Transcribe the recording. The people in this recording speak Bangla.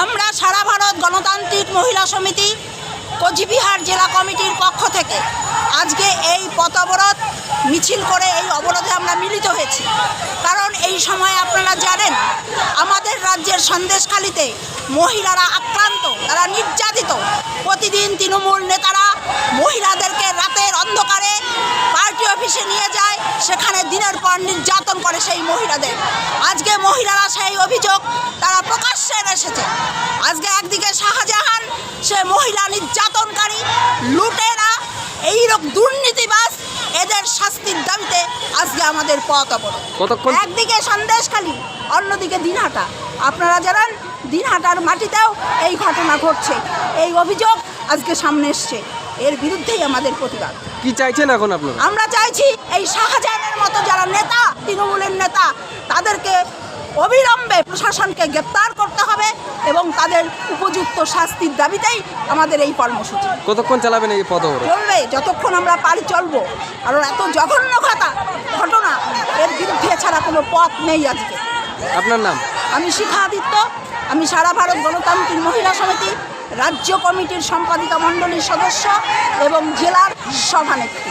আমরা সারা ভারত গণতান্ত্রিক মহিলা সমিতি, কোচবিহার জেলা কমিটির পক্ষ থেকে আজকে এই পথ অবরোধ, মিছিল করে এই অবরোধে আমরা মিলিত হয়েছি। কারণ এই সময় আপনারা জানেন, আমাদের রাজ্যের সন্দেশখালিতে মহিলারা আক্রান্ত, তারা নির্যাতিত। প্রতিদিন তৃণমূল নেতারা মহিলাদেরকে রাতের অন্ধকারে পার্টি অফিসে নিয়ে যায়, সেখানে দিনের পর নির্যাতন করে সেই মহিলাদের। আজকে মহিলারা সেই অভিযোগ তারা প্রকাশ্যে এসেছে আজকে একদিকে শাহজাহান সে মহিলা নির্যাতনকারী লুটেরা এইরকম দুর্নীতিবাজ এদের শাস্তির দাবিতে আজকে আমাদের পথ অবরোধ। একদিকে সন্দেশখালী অন্যদিকে দিনহাটা। আপনারা জানান দিনহাটার মাটিতেও এই ঘটনা ঘটছে। এই অভিযোগ আজকে সামনে এসছে। এর বিরুদ্ধেই আমাদের প্রতিবাদ। কি চাইছেন এখন আপনারা? আমরা চাইছি এই শাহজাহানের মতো যারা নেতা তৃণমূলের নেতা তাদেরকে অবিলম্বে প্রশাসনকে গ্রেপ্তার করতে হবে এবং তাদের উপযুক্ত শাস্তির দাবিতেই আমাদের এই কর্মসূচি। কতক্ষণ চালাবেন এই পদ চলবে যতক্ষণ আমরা পারি চলবো। কারণ এত জঘন্য ঘটা ঘটনা এর বিরুদ্ধে ছাড়া কোনো পথ নেই আজকে। আপনার নাম? আমি শিখা আদিত্য। আমি সারা ভারত গণতান্ত্রিক মহিলা সমিতি রাজ্য কমিটির সম্পাদিকা মণ্ডলীর সদস্য এবং জেলার সভানেত্রী।